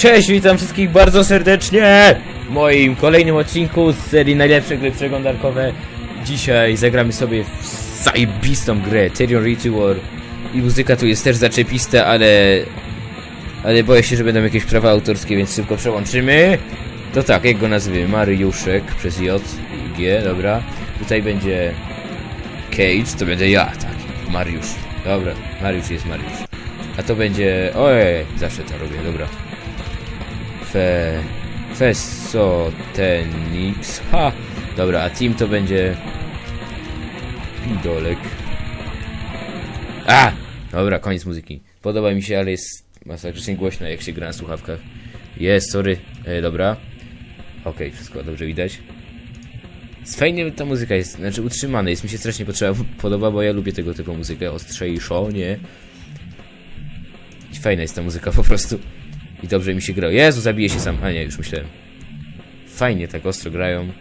Cześć, witam wszystkich bardzo serdecznie w moim kolejnym odcinku z serii najlepsze gry przeglądarkowe. Dzisiaj zagramy sobie w zajebistą grę Tyrion Ritual i muzyka tu jest też zaczepista, ale... Ale boję się, że będą jakieś prawa autorskie, więc szybko przełączymy. To tak, jak go nazwiemy? Mariuszek przez J i G, dobra. Tutaj będzie Cage, to będę ja, tak, Mariusz. Dobra, Mariusz jest Mariusz. A to będzie... Ojej, zawsze to robię, dobra. Fe... Fesotenix. Ha! Dobra, a team to będzie... Pidolek. A! Dobra, koniec muzyki. Podoba mi się, ale jest masakrycznie głośno, jak się gra na słuchawkach. Jest, sorry. E, dobra. Okej, wszystko dobrze widać. Z Fajnie ta muzyka jest, znaczy utrzymana, jest mi się strasznie potrzeba, podoba, bo ja lubię tego typu muzykę, ostrzejszą, nie? Fajna jest ta muzyka po prostu. I dobrze mi się gra. Jezu, zabije się sam. A nie, już myślałem. Fajnie tak ostro grają.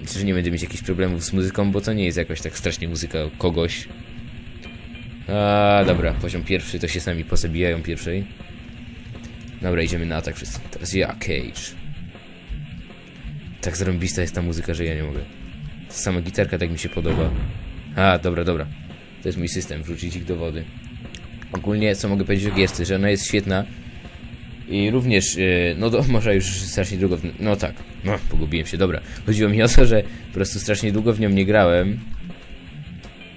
Myślę, że nie będę mieć jakichś problemów z muzyką, bo to nie jest jakoś tak strasznie muzyka kogoś. A dobra, poziom pierwszy, to się sami pozabijają pierwszej. Dobra, idziemy na atak wszyscy. Teraz ja, Cage. Tak zarąbista jest ta muzyka, że ja nie mogę. Sama gitarka tak mi się podoba. A, dobra, dobra. To jest mój system, wrzucić ich do wody. Ogólnie, co mogę powiedzieć o gierce, że ona jest świetna. I również, yy, no to może już strasznie długo, w, no tak, no pogubiłem się, dobra. Chodziło mi o to, że po prostu strasznie długo w nią nie grałem.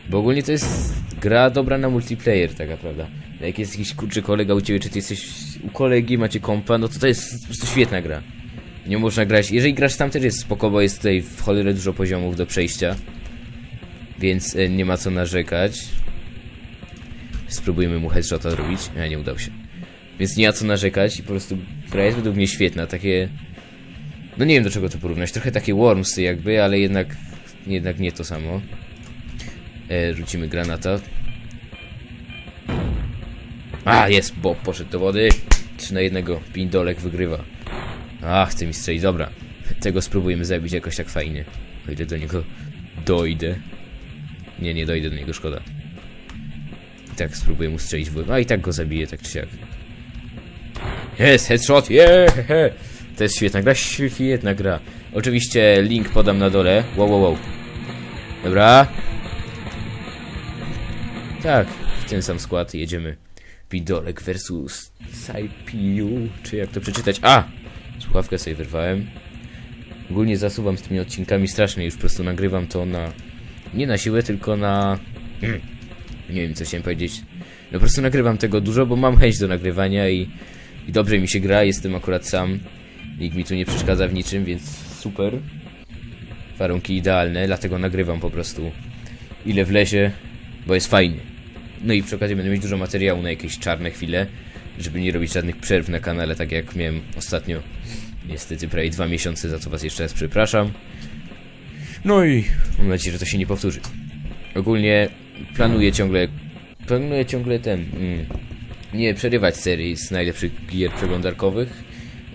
Bo ogólnie to jest gra dobra na multiplayer, taka prawda. Jak jest jakiś kurczy kolega u ciebie, czy ty jesteś u kolegi, macie kompa, no to to jest po prostu świetna gra. Nie można grać, jeżeli grasz tam też jest spoko, bo jest tutaj w cholerę dużo poziomów do przejścia. Więc e, nie ma co narzekać. Spróbujmy mu headshota zrobić. A, nie udał się. Więc nie ma co narzekać i po prostu gra jest według mnie świetna. Takie... No nie wiem do czego to porównać. Trochę takie Wormsy jakby, ale jednak... Jednak nie to samo. E, rzucimy granata. A, jest, Bob poszedł do wody. 3 na jednego. Pindolek wygrywa. A, chce mi strzelić, dobra. Tego spróbujemy zabić jakoś tak fajnie. O ile do niego dojdę. Nie, nie dojdę do niego, szkoda. I tak spróbuję mu strzelić w łeb. A i tak go zabiję, tak czy siak. Jest, headshot, yeah! To jest świetna gra, świetna gra. Oczywiście link podam na dole. Wow, wow, wow. Dobra. Tak, w ten sam skład jedziemy. Pidolek versus CPU, czy jak to przeczytać? A! Słuchawkę sobie wyrwałem. Ogólnie zasuwam z tymi odcinkami strasznie, już po prostu nagrywam to na... Nie na siłę, tylko na... Nie wiem, co chciałem powiedzieć. No po prostu nagrywam tego dużo, bo mam chęć do nagrywania i, i dobrze mi się gra, jestem akurat sam. Nikt mi tu nie przeszkadza w niczym, więc super. Warunki idealne, dlatego nagrywam po prostu ile wlezie, bo jest fajnie. No i przy okazji będę mieć dużo materiału na jakieś czarne chwile, żeby nie robić żadnych przerw na kanale, tak jak miałem ostatnio. Niestety prawie dwa miesiące, za co was jeszcze raz przepraszam. No i mam nadzieję, że to się nie powtórzy. Ogólnie planuję ciągle, planuję ciągle ten, mm, nie przerywać serii z najlepszych gier przeglądarkowych.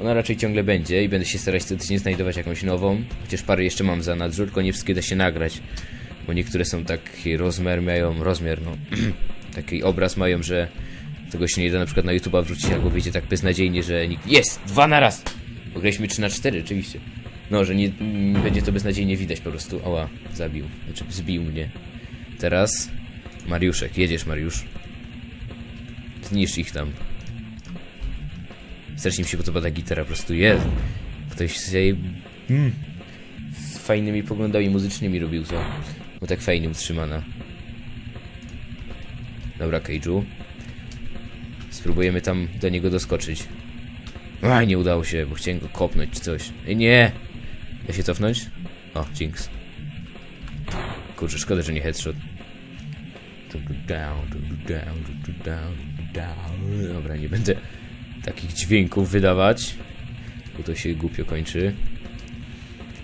Ona raczej ciągle będzie i będę się starać tydzień znajdować jakąś nową. Chociaż parę jeszcze mam za nadrzut, tylko nie wszystkie da się nagrać. Bo niektóre są taki rozmiar, mają rozmiar, no. taki obraz mają, że tego się nie da na przykład na YouTube'a wrzucić, albo wyjdzie tak beznadziejnie, że nikt... Jest! Dwa na raz! Bo graliśmy 3 na 4, oczywiście. No, że nie, nie będzie to beznadziejnie widać po prostu. Oła, zabił. Znaczy, zbił mnie. Teraz Mariuszek, jedziesz Mariusz. Zniszcz ich tam. Strasznie mi się podoba ta gitara, po prostu jest. Ktoś z jej... Mm. Z fajnymi poglądami muzycznymi robił to. Bo tak fajnie utrzymana. Dobra, Keiju. Spróbujemy tam do niego doskoczyć. A, nie udało się, bo chciałem go kopnąć czy coś. Nie! Da się cofnąć? O, Jinx. Kurczę, szkoda, że nie headshot. Down, down, down, down. Dobra, nie będę takich dźwięków wydawać. Bo to się głupio kończy.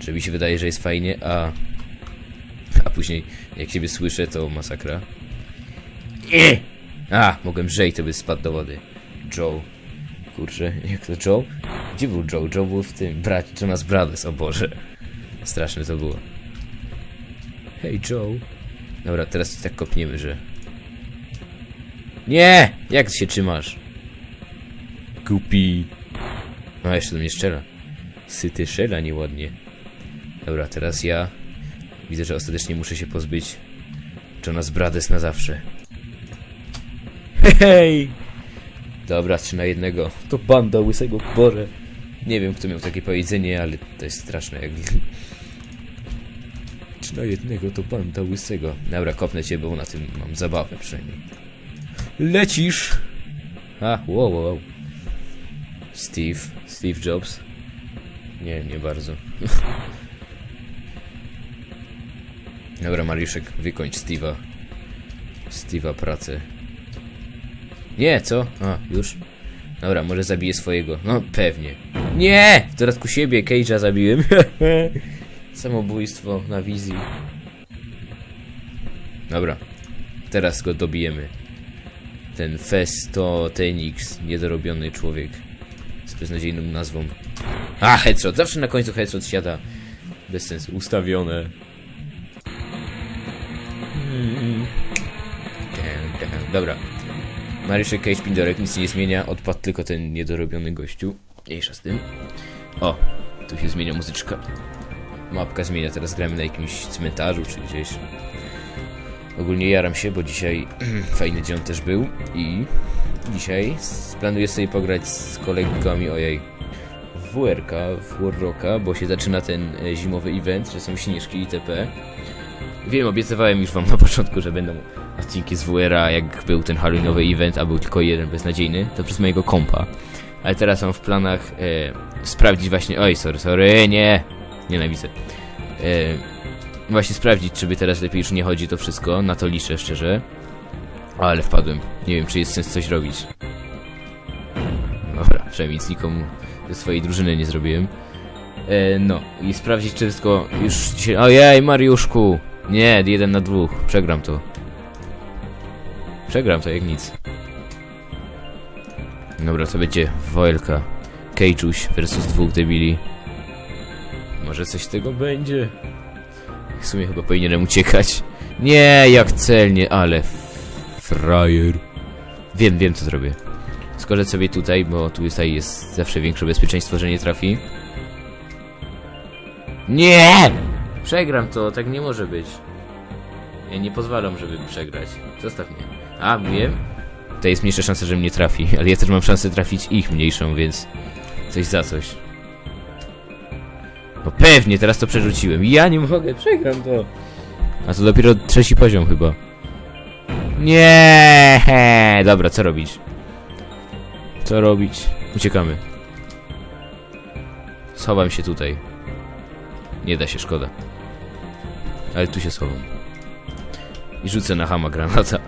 Że mi się wydaje, że jest fajnie, a... A później, jak siebie słyszę, to masakra. Nie! A, mogłem lżej, to by spadł do wody. Joe. Kurczę, jak to Joe? Gdzie był Joe? Joe był w tym, brać Jonas Brothers, o Boże. Straszne to było. Hej Joe. Dobra, teraz tak kopniemy, że... Nie! Jak się trzymasz? Kupi. A, jeszcze do mnie strzela. Syty strzela nieładnie. Dobra, teraz ja. Widzę, że ostatecznie muszę się pozbyć Johna Zbrades na zawsze. Hej! Dobra, trzy na jednego. To banda łysego Boże. Nie wiem, kto miał takie powiedzenie, ale to jest straszne. Jak... Trzy na jednego to banda łysego. Dobra, kopnę cię, bo na tym mam zabawę przynajmniej. Lecisz! A, wow, wow, wow. Steve, Steve Jobs. Nie, nie bardzo. Dobra, Mariuszek, wykończ Steve'a. Steve'a pracę. Nie, co? A, już? Dobra, może zabiję swojego. No, pewnie. Nie! W dodatku siebie Cage'a zabiłem. Samobójstwo na wizji. Dobra. Teraz go dobijemy. Ten Festo Tenix, niedorobiony człowiek. Z beznadziejną nazwą. A, headshot. Zawsze na końcu headshot siada. Bez sensu. Ustawione. Mm. Dam. Dobra. Mariuszek Cage Pindorek nic nie zmienia, odpadł tylko ten niedorobiony gościu. Mniejsza z tym. O, tu się zmienia muzyczka. Mapka zmienia, teraz gramy na jakimś cmentarzu czy gdzieś. Ogólnie jaram się, bo dzisiaj fajny dzień też był i dzisiaj planuję sobie pograć z kolegami, ojej, w WRK, w Warrocka, bo się zaczyna ten e, zimowy event, że są śnieżki itp. Wiem, obiecywałem już wam na początku, że będą odcinki z WR-a, jak był ten halloweenowy event, a był tylko jeden beznadziejny, to przez mojego kompa. Ale teraz mam w planach e, sprawdzić właśnie... Oj, sorry, sorry, nie! Nienawidzę. E, właśnie sprawdzić, czy by teraz lepiej już nie chodzi to wszystko, na to liczę szczerze. Ale wpadłem. Nie wiem, czy jest sens coś robić. Dobra, przynajmniej nic nikomu ze swojej drużyny nie zrobiłem. E, no, i sprawdzić, czy wszystko już dzisiaj... Ojej, Mariuszku! Nie, jeden na dwóch. Przegram to. Przegram to jak nic. Dobra, to będzie Woelka. Cage'uś versus dwóch debili. Może coś z tego będzie? W sumie chyba powinienem uciekać. Nie, jak celnie, ale frajer. Wiem, wiem co zrobię. Skorzę sobie tutaj, bo tu tutaj jest zawsze większe bezpieczeństwo, że nie trafi. Nie! Przegram to, tak nie może być. Ja nie pozwalam, żeby przegrać. Zostaw mnie. A, wiem. To jest mniejsza szansa, że mnie trafi, ale ja też mam szansę trafić ich mniejszą, więc coś za coś. No pewnie, teraz to przerzuciłem. Ja nie mogę, przegram to. A to dopiero trzeci poziom chyba. Nie, dobra, co robić? Co robić? Uciekamy. Schowam się tutaj. Nie da się, szkoda. Ale tu się schowam. I rzucę na hama granata.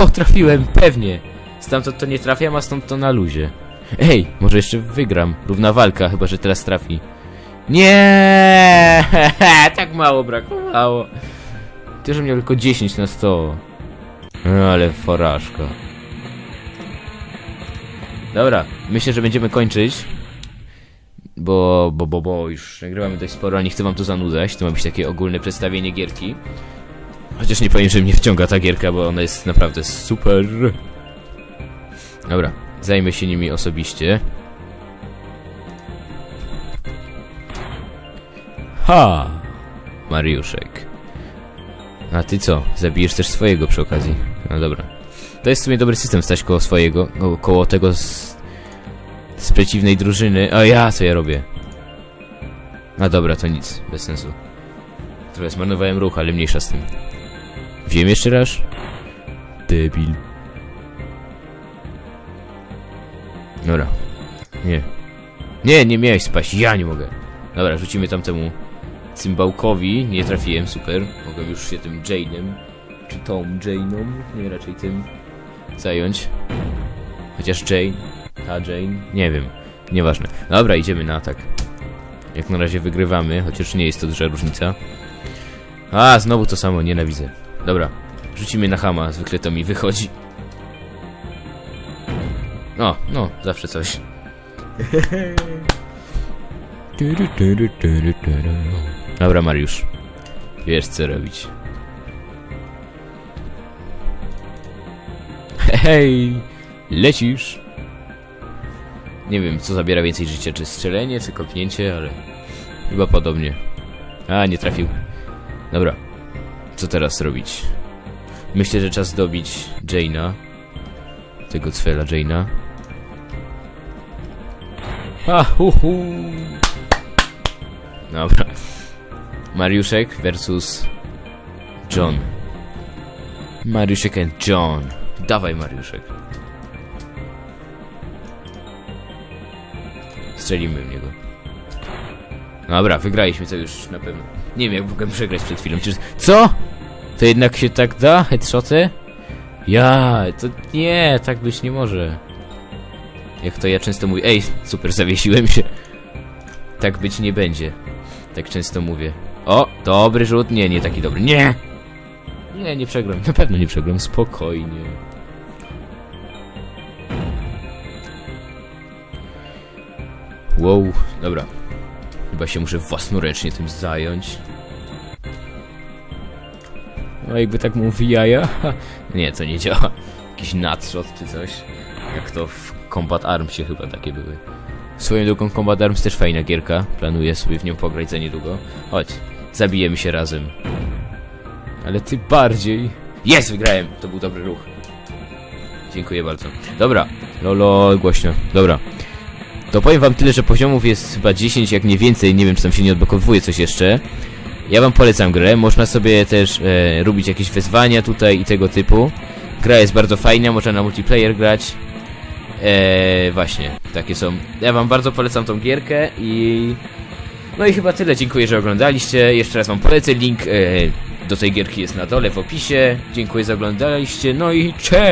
O, trafiłem, pewnie. Stamtąd to nie trafiam, a stąd to na luzie. Ej, może jeszcze wygram. Równa walka, chyba że teraz trafi. Nie, tak mało brakowało. Ty, że miał tylko 10 na 100. No, Ale porażka. Dobra, myślę, że będziemy kończyć. Bo, bo, bo, bo już nagrywamy dość sporo, a nie chcę wam tu zanudzać. To ma być takie ogólne przedstawienie gierki. Chociaż nie powiem, że mnie wciąga ta gierka, bo ona jest naprawdę super. Dobra, zajmę się nimi osobiście. Ha! Mariuszek. A ty co? Zabijesz też swojego przy okazji. No dobra. To jest w sumie dobry system stać koło swojego, ko koło tego z, z przeciwnej drużyny. A ja, co ja robię? A dobra, to nic, bez sensu. Trochę zmarnowałem ruch, ale mniejsza z tym. Wiem jeszcze raz? Debil. Dobra. Nie. Nie, nie miałeś spaść, ja nie mogę. Dobra, rzucimy tamtemu cymbałkowi. Nie trafiłem, super. Mogłem już się tym Jane'em, czy tą Jane'ą, nie raczej tym, zająć. Chociaż Jane, ta Jane, nie wiem. Nieważne. Dobra, idziemy na atak. Jak na razie wygrywamy, chociaż nie jest to duża różnica. A, znowu to samo, nienawidzę. Dobra, rzucimy na hama, zwykle to mi wychodzi. O, no, zawsze coś. Dobra, Mariusz. Wiesz, co robić. Hej, lecisz. Nie wiem, co zabiera więcej życia, czy strzelenie, czy kopnięcie, ale chyba podobnie. A, nie trafił. Dobra. Co teraz robić? Myślę, że czas dobić Jaina. Tego cwela Jaina. A, hu, hu. Dobra. Mariuszek versus John. Mariuszek and John. Dawaj, Mariuszek. Strzelimy w niego. Dobra, wygraliśmy to już na pewno. Nie wiem, jak mogłem przegrać przed chwilą. Co? To jednak się tak da? Headshoty? Ja, to nie, tak być nie może. Jak to ja często mówię. Ej, super, zawiesiłem się. Tak być nie będzie. Tak często mówię. O, dobry rzut. Nie, nie taki dobry. Nie! Nie, nie przegram. Na pewno nie przegram. Spokojnie. Wow, dobra. Chyba się muszę własnoręcznie tym zająć. No jakby tak mówi jaja. Nie, to nie działa. Jakiś nadshot czy coś. Jak to w Combat Armsie chyba takie były. Swoją drogą Combat Arms też fajna gierka. Planuję sobie w nią pograć za niedługo. Chodź, zabijemy się razem. Ale ty bardziej. Jest, wygrałem! To był dobry ruch. Dziękuję bardzo. Dobra, lolo, głośno. Dobra. To powiem wam tyle, że poziomów jest chyba 10, jak nie więcej. Nie wiem, czy tam się nie odblokowuje coś jeszcze. Ja wam polecam grę. Można sobie też e, robić jakieś wyzwania tutaj i tego typu. Gra jest bardzo fajna, można na multiplayer grać. Eee, właśnie, takie są. Ja wam bardzo polecam tą gierkę i... No i chyba tyle, dziękuję, że oglądaliście. Jeszcze raz wam polecę, link e, do tej gierki jest na dole w opisie. Dziękuję, że oglądaliście, no i cześć!